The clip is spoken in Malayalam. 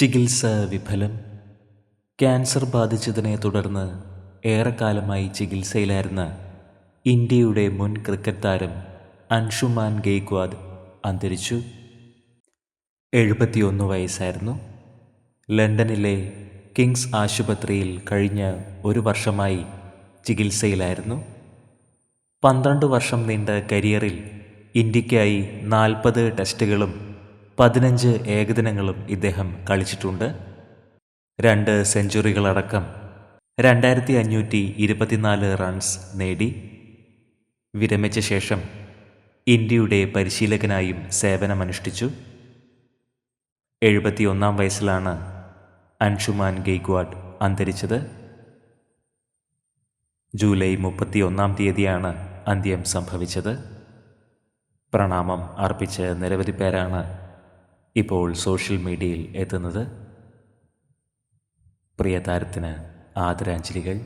ചികിത്സ വിഫലം. ക്യാൻസർ ബാധിച്ചതിനെ തുടർന്ന് ഏറെക്കാലമായി ചികിത്സയിലായിരുന്ന ഇന്ത്യയുടെ മുൻ ക്രിക്കറ്റ് താരം അൻഷുമാൻ ഗെയ്ക്വാദ് അന്തരിച്ചു. എഴുപത്തിയൊന്ന് വയസ്സായിരുന്നു. ലണ്ടനിലെ കിങ്സ് ആശുപത്രിയിൽ കഴിഞ്ഞ ഒരു വർഷമായി ചികിത്സയിലായിരുന്നു. പന്ത്രണ്ട് വർഷം നീണ്ട കരിയറിൽ ഇന്ത്യക്കായി നാൽപ്പത് ടെസ്റ്റുകളും പതിനഞ്ച് ഏകദിനങ്ങളും ഇദ്ദേഹം കളിച്ചിട്ടുണ്ട്. രണ്ട് സെഞ്ചുറികളടക്കം രണ്ടായിരത്തി അഞ്ഞൂറ്റി ഇരുപത്തിനാല് റൺസ് നേടി. വിരമിച്ച ശേഷം ഇന്ത്യയുടെ പരിശീലകനായും സേവനമനുഷ്ഠിച്ചു. എഴുപത്തിയൊന്നാം വയസ്സിലാണ് അൻഷുമാൻ ഗെയ്ക്വാഡ് അന്തരിച്ചത്. ജൂലൈ മുപ്പത്തിയൊന്നാം തീയതിയാണ് അന്ത്യം സംഭവിച്ചത്. പ്രണാമം അർപ്പിച്ച് നിരവധി പേരാണ് ഇപ്പോൾ സോഷ്യൽ മീഡിയയിൽ എത്തുന്നത് പ്രിയ താരത്തിന് ആദരാഞ്ജലികൾ.